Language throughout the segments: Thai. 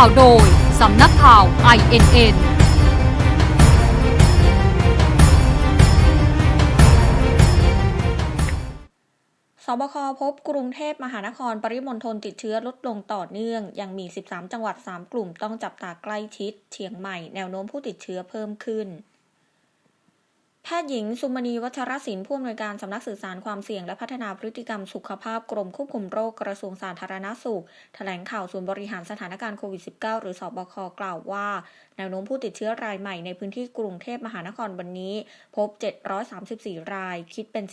ข่าวโดย สำนักข่าว INN สบคพบกรุงเทพมหานครปริมณฑลติดเชื้อลดลงต่อเนื่อง ยังมี 13 จังหวัด 3 กลุ่มต้องจับตาใกล้ชิด เชียงใหม่แนวโน้มผู้ติดเชื้อเพิ่มขึ้น แพทย์หญิงสุมณีวัชรศิลป์ผู้อำนวยการสำนักสื่อสารความเสี่ยงและพัฒนาพฤติกรรมสุขภาพกรมควบคุมโรคกระทรวงสาธารณสุข แถลงข่าวศูนย์บริหารสถานการณ์โควิด -19 หรือสอบคกล่าวว่าแนวโน้มผู้ติดเชื้อรายใหม่ในพื้นที่กรุงเทพมหานครวันนี้ พบ 734 ราย คิดเป็น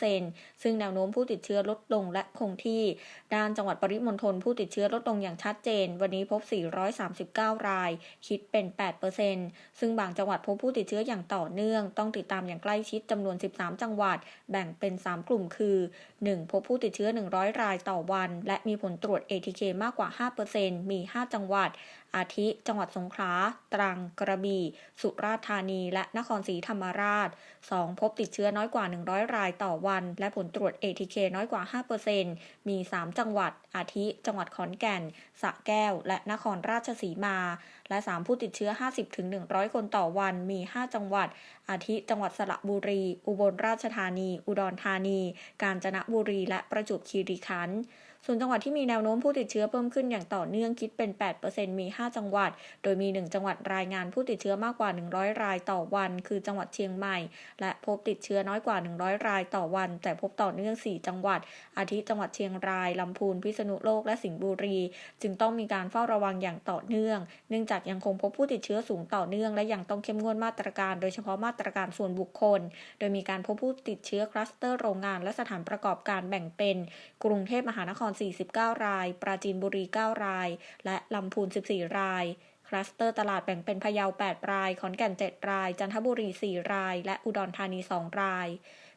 13%ซึ่งแนวโน้มผู้ติดเชื้อลดลงและคงที่ ด้านจังหวัดปริมณฑลผู้ติดเชื้อลดลงอย่างชัดเจน วันนี้พบ 439 ราย คิดเป็น8%ซึ่งบางจังหวัดพบผู้ติดเชื้ออย่างต่อเนื่องต้องติดตามอย่างใกล้ชิดจำนวน 13 จังหวัด แบ่งเป็น 3 กลุ่มคือ 1. พบผู้ติดเชื้อ 100 รายต่อวัน และมีผลตรวจ ATK มากกว่า 5%มี 5 จังหวัด อาทิ จังหวัดสงขลา ตรัง กระบี่ สุราษฎร์ธานี และนครศรีธรรมราช 2. พบติดเชื้อน้อยกว่า 100 รายต่อวัน และผลตรวจ ATK น้อยกว่า 5%มี 3 จังหวัด อาทิ จังหวัดขอนแก่น สระแก้ว และนครราชสีมา และ 3 ผู้ติดเชื้อ 50-100 คนต่อวัน มี 5 จังหวัด อาทิ จังหวัดสระบุรี อุบลราชธานี อุดรธานี กาญจนบุรี และประจวบคีรีขันธ์ ส่วนจังหวัดที่มีแนวโน้มผู้ติดเชื้อเพิ่มขึ้นอย่างต่อเนื่องคิดเป็น 8%มี 5 จังหวัด โดยมี 1 จังหวัดรายงานผู้ติดเชื้อมากกว่า 100 รายต่อวัน คือจังหวัดเชียงใหม่ และพบติดเชื้อน้อยกว่า 100 รายต่อวัน แต่พบต่อเนื่อง 4 จังหวัด อาทิจังหวัดเชียงราย ลำพูน พิษณุโลก และสิงห์บุรี จึงต้องมีการเฝ้าระวังอย่างต่อเนื่อง เนื่องจากยังคงพบผู้ติดเชื้อสูงต่อเนื่อง และยังต้องเข้มงวดมาตรการ โดยเฉพาะมาตรการส่วนบุคคล โดยมีการพบผู้ติดเชื้อคลัสเตอร์โรงงานและสถานประกอบการแบ่งเป็น กรุงเทพมหานคร49 ราย ปราจีนบุรี 9 ราย และลำพูน 14 รายคลัสเตอร์ตลาดแบ่งเป็นพะเยา 8 ราย ขอนแก่น 7 ราย จันทบุรี 4 ราย และอุดรธานี 2 ราย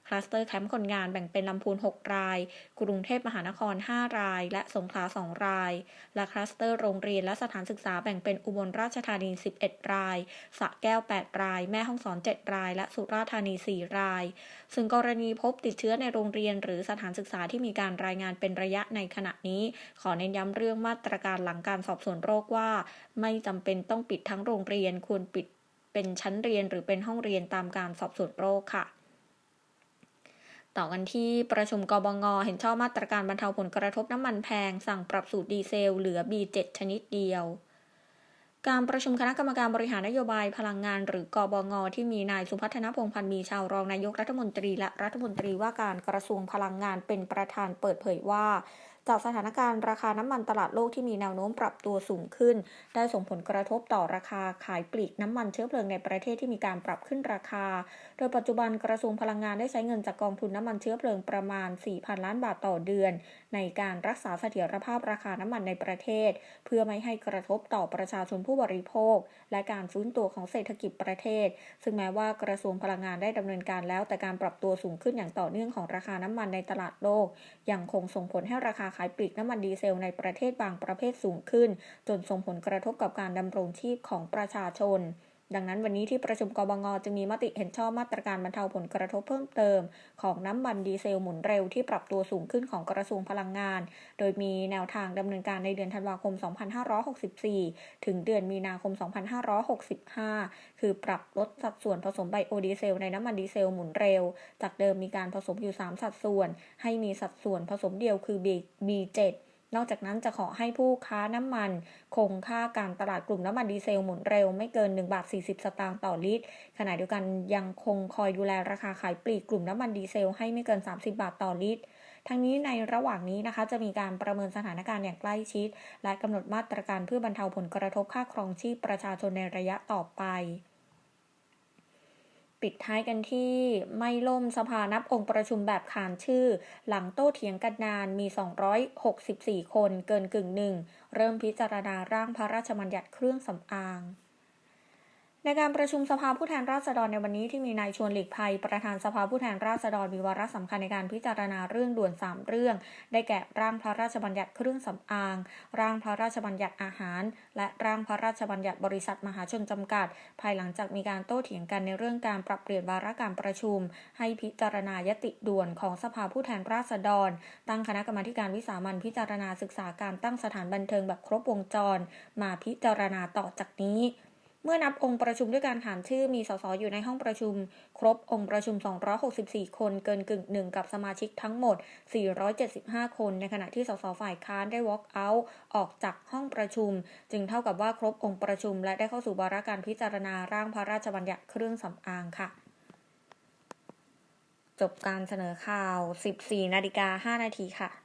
คลัสเตอร์แคมป์คนงานแบ่งเป็นลำพูน 6 ราย กรุงเทพมหานคร 5 ราย และสงขลา 2 ราย และคลัสเตอร์โรงเรียนและสถานศึกษาแบ่งเป็นอุบลราชธานี 11 ราย สระแก้ว 8 ราย แม่ฮ่องสอน 7 ราย และสุราษฎร์ธานี 4 ราย ซึ่งกรณีพบติดเชื้อในโรงเรียน หรือสถานศึกษาที่มีการรายงานเป็นระยะในขณะนี้ ขอเน้นย้ำเรื่องมาตรการหลังการสอบสวนโรคว่า ไม่จำเป็นต้องปิดทั้งโรงเรียนควรปิดเป็นชั้นเรียนหรือเป็นห้องเรียนตามการสอบสวนโรคค่ะ ต่อกันที่ประชุมกบง เห็นชอบมาตรการบรรเทาผลกระทบน้ำมันแพง สั่งปรับสูตรดีเซล เหลือ B7 ชนิดเดียว การประชุมคณะกรรมการบริหารนโยบายพลังงาน หรือกบง ที่มีนายสุพัฒนพงพันธ์มีชาวรองนายกรัฐมนตรีและรัฐมนตรีว่าการกระทรวงพลังงานเป็นประธานเปิดเผยว่า จากสถานการณ์ราคาน้ำมันตลาดโลกที่มีแนวโน้มปรับตัวสูงขึ้น ได้ส่งผลกระทบต่อราคาขายปลีกน้ำมันเชื้อเพลิงในประเทศที่มีการปรับขึ้นราคา โดยปัจจุบันกระทรวงพลังงานได้ใช้เงินจากกองทุนน้ำมันเชื้อเพลิงประมาณ 4,000 ล้านบาทต่อเดือน ในการรักษาเสถียรภาพราคาน้ำมันในประเทศ เพื่อไม่ให้กระทบต่อประชาชนผู้บริโภค และการฟื้นตัวของเศรษฐกิจประเทศ ซึ่งแม้ว่ากระทรวงพลังงานได้ดำเนินการแล้ว แต่การปรับตัวสูงขึ้นอย่างต่อเนื่องของราคาน้ำมันในตลาดโลก ยังคงส่งผลให้ราคาขายปลีกน้ำมันดีเซลในประเทศบางประเภทสูงขึ้น จนส่งผลกระทบกับการดำรงชีพของประชาชน ดังนั้นวันนี้ที่ประชุมกบงจึงมีมติเห็นชอบมาตรการบรรเทาผลกระทบเพิ่มเติม ของน้ำมันดีเซลหมุนเร็วที่ปรับตัวสูงขึ้นของกระทรวงพลังงาน โดยมีแนวทางดำเนินการในเดือนธันวาคม 2564 ถึงเดือนมีนาคม 2565 คือปรับลดสัดส่วนผสมไบโอดีเซลในน้ำมันดีเซลหมุนเร็ว จากเดิมมีการผสมอยู่ 3 สัดส่วน ให้มีสัดส่วนผสมเดียวคือ B7 นอกจากนั้นจะขอให้ผู้ค้าน้ำมัน คงค่าการตลาดกลุ่มน้ำมันดีเซลหมุนเร็วไม่เกิน1บาท40 สตางค์ต่อลิตร ขณะเดียวกันยังคงคอยดูแลราคาขายปลีกกลุ่มน้ำมันดีเซลให้ไม่เกิน 30 บาทต่อลิตรทั้งนี้ในระหว่างนี้นะคะจะมีการประเมินสถานการณ์อย่างใกล้ชิด และกำหนดมาตรการเพื่อบรรเทาผลกระทบค่าครองชีพประชาชนในระยะต่อไป ปิดท้ายกันที่ไม่ล่มสภานับองค์ประชุมแบบขานชื่อ หลังโต้เถียงกันนานมี 264 คนเกินกึ่งหนึ่ง เริ่มพิจารณาร่างพระราชบัญญัติเครื่องสำอาง ในการประชุมสภาผู้แทนราษฎรในวันนี้ที่มีนายชวนหลีกภัย ประธานสภาผู้แทนราษฎรมีวาระสำคัญในการพิจารณาเรื่องด่วน 3 เรื่อง ได้แก่ร่างพระราชบัญญัติเครื่องสำอาง ร่างพระราชบัญญัติอาหาร และร่างพระราชบัญญัติบริษัทมหาชนจำกัด ภายหลังจากมีการโต้เถียงกันในเรื่องการปรับเปลี่ยนวาระการประชุม ให้พิจารณายติด่วนของสภาผู้แทนราษฎร ตั้งคณะกรรมาการวิสามัญพิจารณาศึกษาการตั้งสถานบันเทิงแบบครบวงจร มาพิจารณาต่อจากนี้ เมื่อนับองค์ประชุมด้วยการขานชื่อมีสสอยู่ในห้องประชุม ครบองค์ประชุม 264 คนเกินกึ่งหนึ่งกับสมาชิกทั้งหมด 475 คน ในขณะที่สสฝ่ายค้านได้ walk out ออกจากห้องประชุม จึงเท่ากับว่าครบองค์ประชุม และได้เข้าสู่วาระการพิจารณาร่างพระราชบัญญัติเครื่องสำอางค่ะ จบการเสนอข่าว 14 นาฬิกา 5 นาทีค่ะ